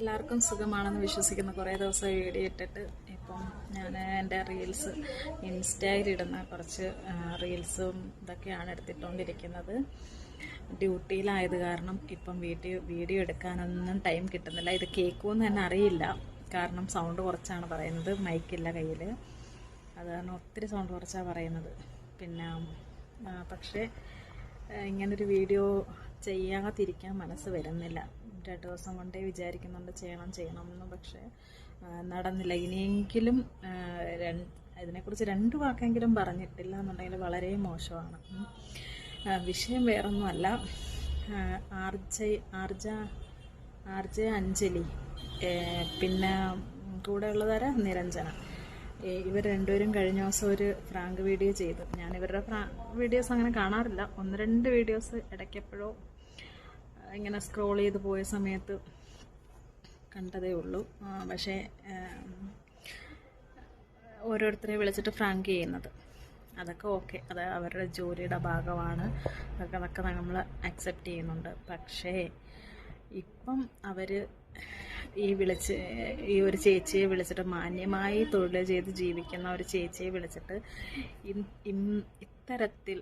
എല്ലാവർക്കും സുഖമാണെന്ന് വിശ്വസിക്കുന്നു. കുറേ ദിവസം വീഡിയോ ഇട്ടിട്ട് ഇപ്പം ഞാൻ എന്റെ റീൽസ് ഇൻസ്റ്റയിലിടുന്ന കുറച്ച് റീൽസും ഇതൊക്കെയാണ് എടുത്തിട്ടുകൊണ്ടിരിക്കുന്നത് ഡ്യൂട്ടിയിലായത് കാരണം ഇപ്പം വീഡിയോ വീഡിയോ എടുക്കാനൊന്നും ടൈം കിട്ടുന്നില്ല. ഇത് കേൾക്കുമെന്ന് തന്നെ അറിയില്ല. കാരണം സൗണ്ട് കുറച്ചാണ് പറയുന്നത്. മൈക്കില്ല കയ്യിൽ അത് കാരണം ഒത്തിരി സൗണ്ട് കുറച്ചാണ് പറയുന്നത്. പിന്നെ പക്ഷേ ഇങ്ങനൊരു വീഡിയോ ചെയ്യാതിരിക്കാൻ മനസ്സ് വരുന്നില്ല. രണ്ട് ദിവസം കൊണ്ടേ വിചാരിക്കുന്നുണ്ട് ചെയ്യണം ചെയ്യണം എന്ന് പക്ഷേ നടന്നില്ല. ഇനിയെങ്കിലും അതിനെക്കുറിച്ച് രണ്ട് വാക്കെങ്കിലും പറഞ്ഞിട്ടില്ല എന്നുണ്ടെങ്കിൽ വളരെ മോശമാണ്. വിഷയം വേറൊന്നുമല്ല. ആർജ ആർജ ആർജ അഞ്ജലി പിന്നെ കൂടെ ഉള്ളതാര നിരഞ്ജന ഇവർ രണ്ടുപേരും കഴിഞ്ഞ ദിവസം ഒരു ഫ്രാങ്ക് വീഡിയോ ചെയ്തു. ഞാൻ ഇവരുടെ ഫ്രാ വീഡിയോസ് അങ്ങനെ കാണാറില്ല. ഒന്ന് രണ്ട് വീഡിയോസ് ഇടയ്ക്കെപ്പോഴോ ഇങ്ങനെ സ്ക്രോൾ ചെയ്ത് പോയ സമയത്ത് കണ്ടതേ ഉള്ളൂ. പക്ഷേ ഓരോരുത്തരെ വിളിച്ചിട്ട് ഫ്രാങ്ക് ചെയ്യുന്നത്. അതൊക്കെ ഓക്കെ അത് അവരുടെ ജോലിയുടെ ഭാഗമാണ്. അതൊക്കെ അതൊക്കെ നമ്മൾ അക്സെപ്റ്റ് ചെയ്യുന്നുണ്ട്. പക്ഷേ ഇപ്പം അവർ ഈ വിളിച്ച് ഈ ഒരു ചേച്ചിയെ വിളിച്ചിട്ട് മാന്യമായി തൊഴിൽ ചെയ്ത് ജീവിക്കുന്ന ഒരു ചേച്ചിയെ വിളിച്ചിട്ട് ഇത്തരത്തിൽ